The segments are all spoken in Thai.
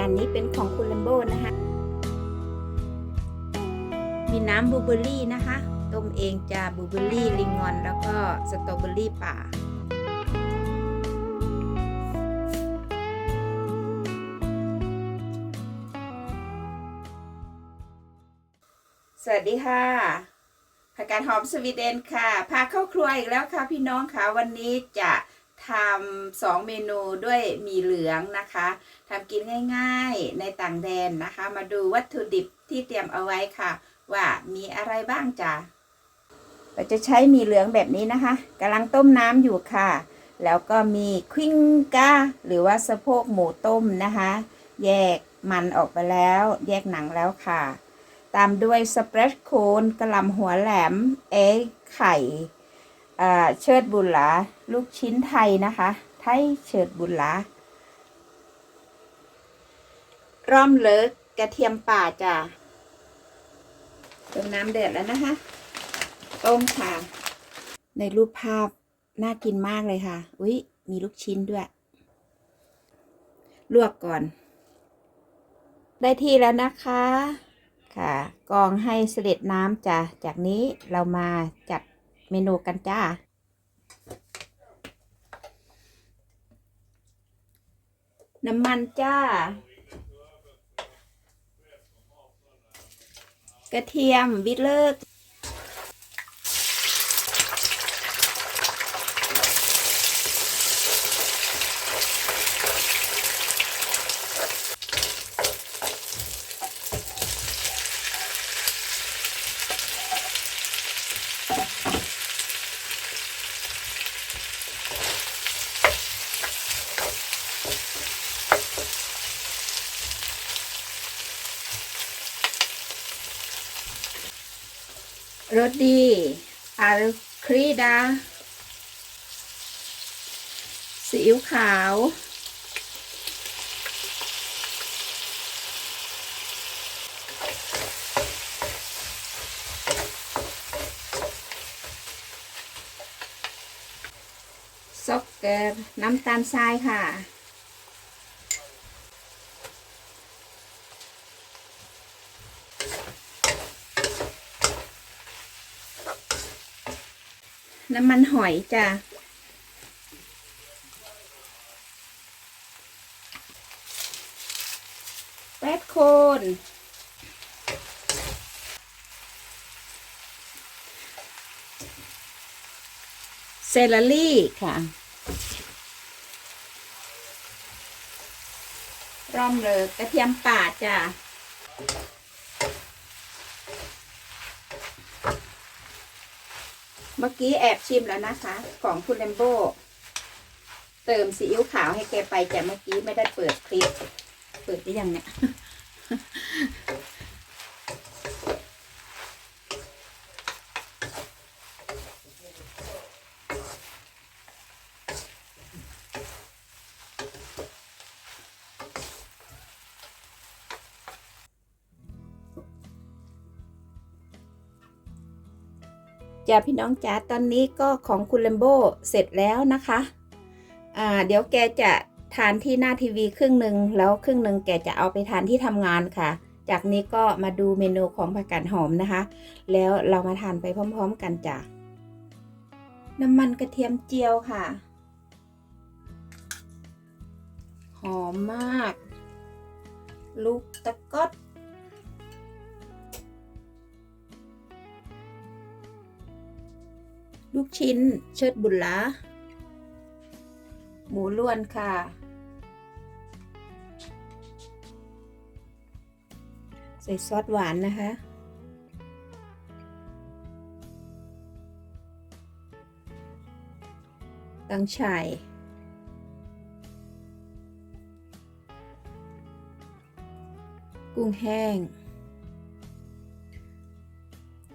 จานนี้เป็นของคุณลัมโบนะคะ มีน้ำบลูเบอร์รี่นะคะ ต้มเองจะบลูเบอร์รี่ลิงงอน แล้วก็สตรอเบอร์รี่ป่าสวัสดีค่ะผักกาดหอมสวีเดนค่ะ พาเข้าครัวอีกแล้วค่ะพี่น้องค่ะ วันนี้จะ ทำสองเมนูด้วยหมีเหลืองนะคะทำกินง่ายๆในต่างแดนนะคะ มาดูวัตถุดิบที่เตรียมเอาไว้ค่ะ ว่ามีอะไรบ้างจ้ะเราจะใช้หมีเหลืองแบบนี้นะคะกำลังต้มน้ำอยู่ค่ะ แล้วก็มีควิงก้า หรือว่าสะโพกหมูต้มนะคะ แยกมันออกไปแล้ว แยกหนังแล้วค่ะ ตามด้วยสเปรดโคนกระลำหัวแหลม เอ็กไข่ เชิดบุญหลาลูกชิ้นไทยนะคะ ไทยเชิดบุญหลาร่อมเลิกกระเทียมป่าจ้ะต้มน้ำเดือดแล้วนะคะ ต้มค่ะ ในรูปภาพน่ากินมากเลยค่ะ อุ๊ย มีลูกชิ้นด้วย ลวกก่อน ได้ที่แล้วนะคะ ค่ะ กองให้เสด็จน้ำจ้ะ จากนี้เรามาจัด เมนูกันจ้า น้ำมันจ้า กระเทียมวิเลิก สดีอาร์ครีดาซีอิ๊วขาว ซอกเกอร์น้ำตาลทรายค่ะ น้ำมันหอยจ้ะแป๊ดโคนเซลลรี่ค่ะร่อมเลยกระเทียมป่าจ้ะ เมื่อกี้แอบชิมแล้วนะคะ ของคุณเลมโบเติมซีอิ๊วขาวให้แกไปแต่เมื่อกี้ไม่ได้เปิดคลิป เปิดได้ยังเนี่ย จ้าพี่น้องจ๋าตอนนี้ก็ของคุณเลมโบเสร็จแล้วนะคะอ่าเดี๋ยวแกจะทานที่หน้าทีวีครึ่งหนึ่งแล้วครึ่งหนึ่งแกจะเอาไปทานที่ทำงานค่ะ จากนี้ก็มาดูเมนูของผักกาดหอมนะคะ แล้วเรามาทานไปพร้อม ๆ กันจ้ะน้ำมันกระเทียมเจียวค่ะ หอมมาก ลูกตะก๊อด ลูกชิ้นเชิดบุญละหมูล้วนค่ะ ใส่ซอสหวานนะคะ ตังฉ่ายกุ้งแห้ง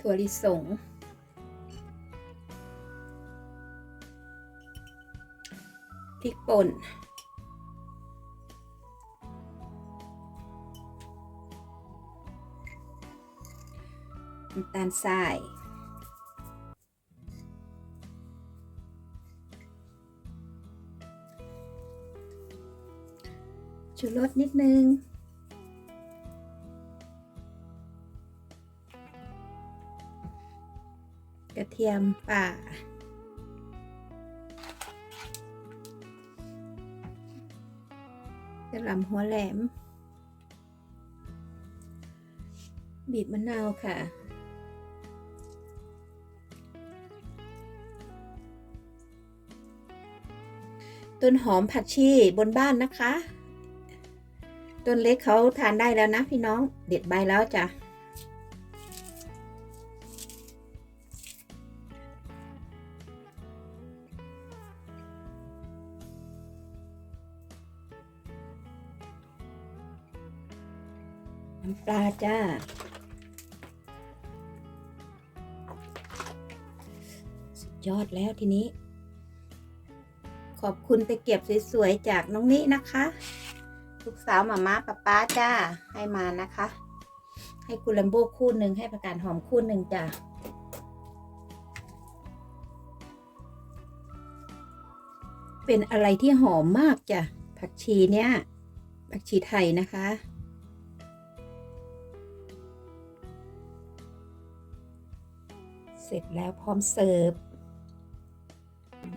ถั่วลิสง ริกป่น น้ำตาลทรายชูรสนิดนึง กระเทียมป่าะหล่ำหัวแหลม บีบมะนาวค่ะ ต้นหอมผักชีบนบ้านนะคะ ต้นเล็กเขาทานได้แล้วนะพี่น้อง เด็ดใบแล้วจ้ะ น้ำปลาจ้า สุดยอดแล้วทีนี้ ขอบคุณตะเกียบสวยๆ จากน้องนินะคะ ลูกสาวหมาม้าป๊าป๊าจ้า ให้มานะคะ ให้กุลัมโบคู่หนึ่งให้ประกาศหอมคู่หนึ่งจ้าเป็นอะไรที่หอมมากจ้ะผักชีเนี่ยผักชีไทยนะคะ ร็จแล้วพร้อมเสิร์ฟ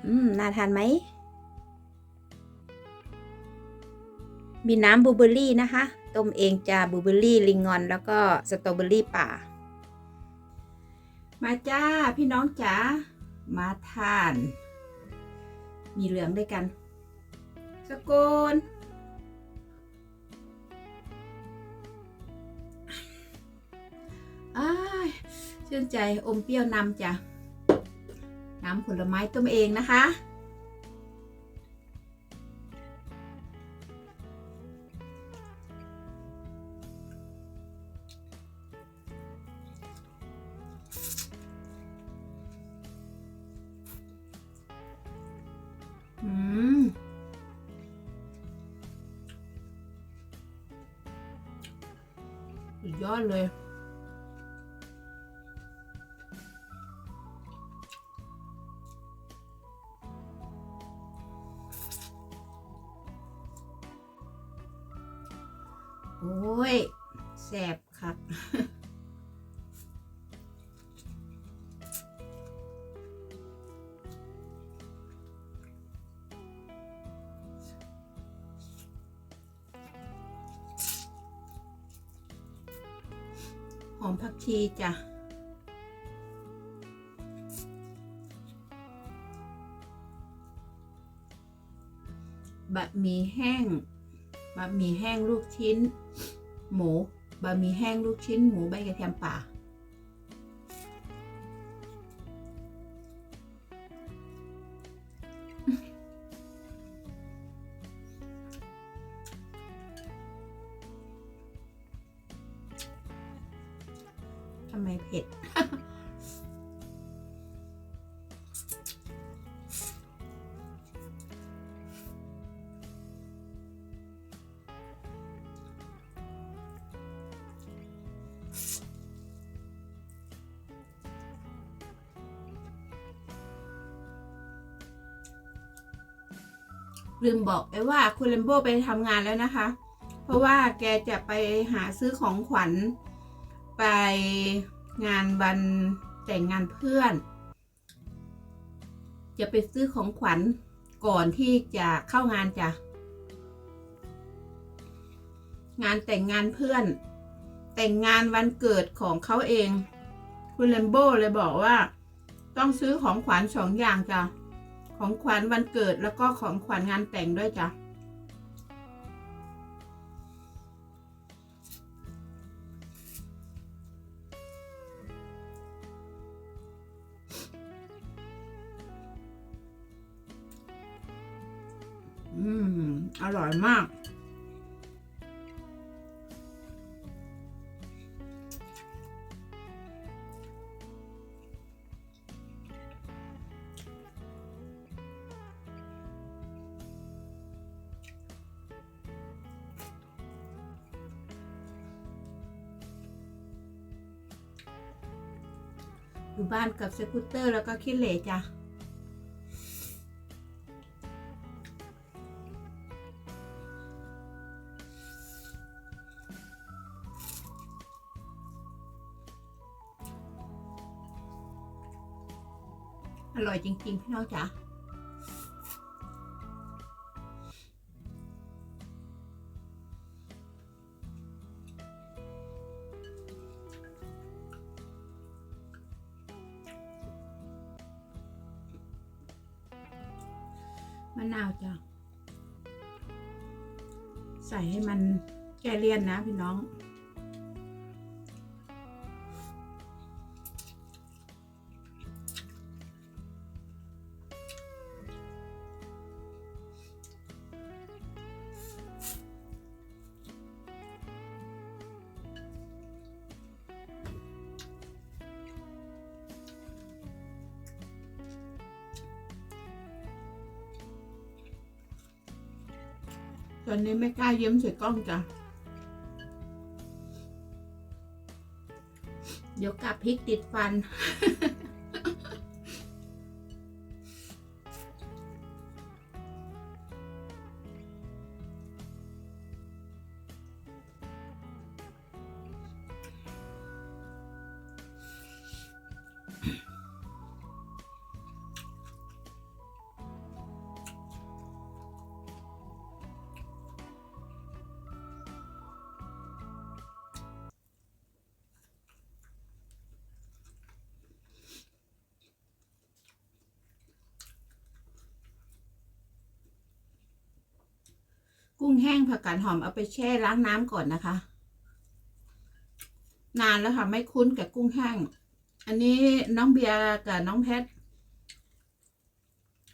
อืม น่าทานไหม มีน้ำบลูเบอร์รี่นะคะ ต้มเองจ้าบลูเบอร์รี่ลิงงอน แล้วก็สตรอเบอร์รี่ป่า มาจ้า พี่น้องจ๋า มาทาน มีเหลืองด้วยกัน สกุล ชื่นใจอมเปรี้ยวนำจ้ะน้ำผลไม้ต้มเองนะคะ อืม สุดยอดเลย หอมผักชีจ้ะบะหมี่แห้ง บะหมี่แห้งลูกชิ้น หมู บะหมี่แห้งลูกชิ้น หมูใบกระเทียมป่า ลืมบอกไปว่าคุณเลมโบไปทำงานแล้วนะคะ เพราะว่าแกจะไปหาซื้อของขวัญ ไปงานวันแต่งงานเพื่อน จะไปซื้อของขวัญก่อนที่จะเข้างานจ้ะงานแต่งงานเพื่อน แต่งงานวันเกิดของเขาเอง คุณเลมโบเลยบอกว่า ต้องซื้อของขวัญสองอย่างจ้ะ ของขวัญวันเกิดแล้วก็ของขวัญงานแต่งด้วยจ้ะอืม อร่อยมาก อยู่บ้านกับสกูตเตอร์แล้วก็คิดเหล่จ้ะอร่อยจริง ๆ พี่น้องจ๋า ใส่ให้มันแก้เลี่ยนนะพี่น้อง อนนี้ไม่กล้าเยิ้มใส่กล้องจ้ะ เดี๋ยวกลับพริกติดฟัน งแห้งผักกาดหอมเอาไปแช่ล้างน้ำก่อนนะคะ นานแล้วค่ะ ไม่คุ้นกับกุ้งแห้ง อันนี้น้องเบียร์กับน้องแพท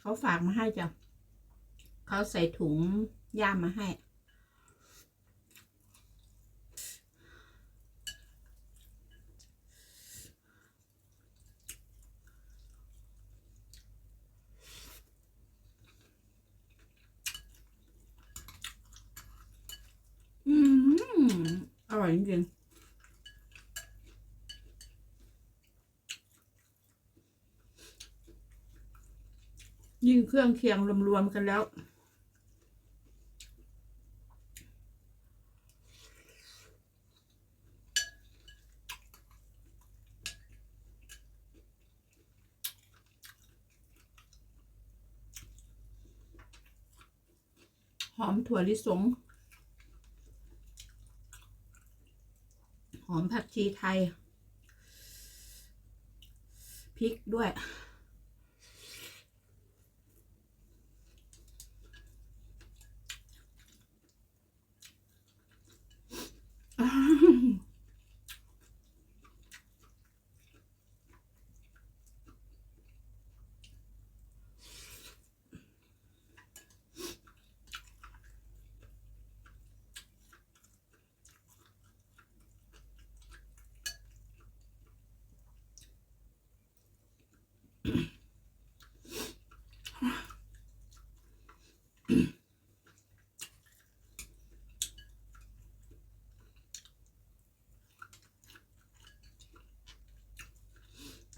เขาฝากมาให้จ้ะเขาใส่ถุงย่ามมาให้ อืมอร่อยจริงๆ ยิ่งเครื่องเคียงรวมๆกันแล้วหอมถั่วลิสง หอมผักชีไทย พริกด้วย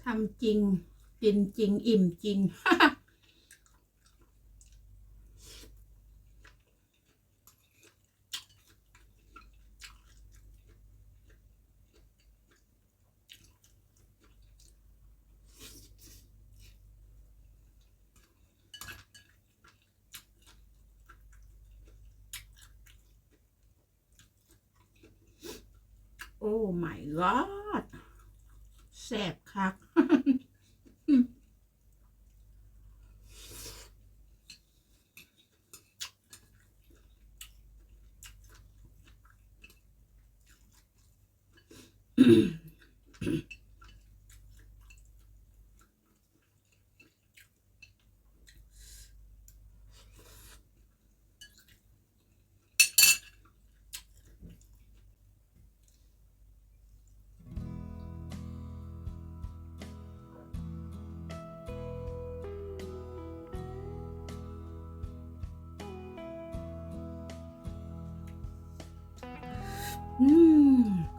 ทำจริง กินจริง อิ่มจริง โอ้ my god แซ่บคัก mm.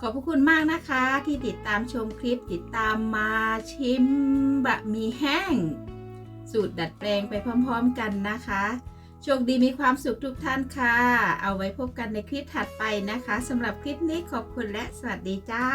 ขอบพระคุณมากนะคะที่ติดตามชมคลิปติดตามมาชิมบะหมี่แห้ง สูตรดัดแปลงไปพร้อมๆกันนะคะโชคดีมีความสุขทุกท่านค่ะ เอาไว้พบกันในคลิปถัดไปนะคะสำหรับคลิปนี้ขอบคุณและสวัสดีจ้า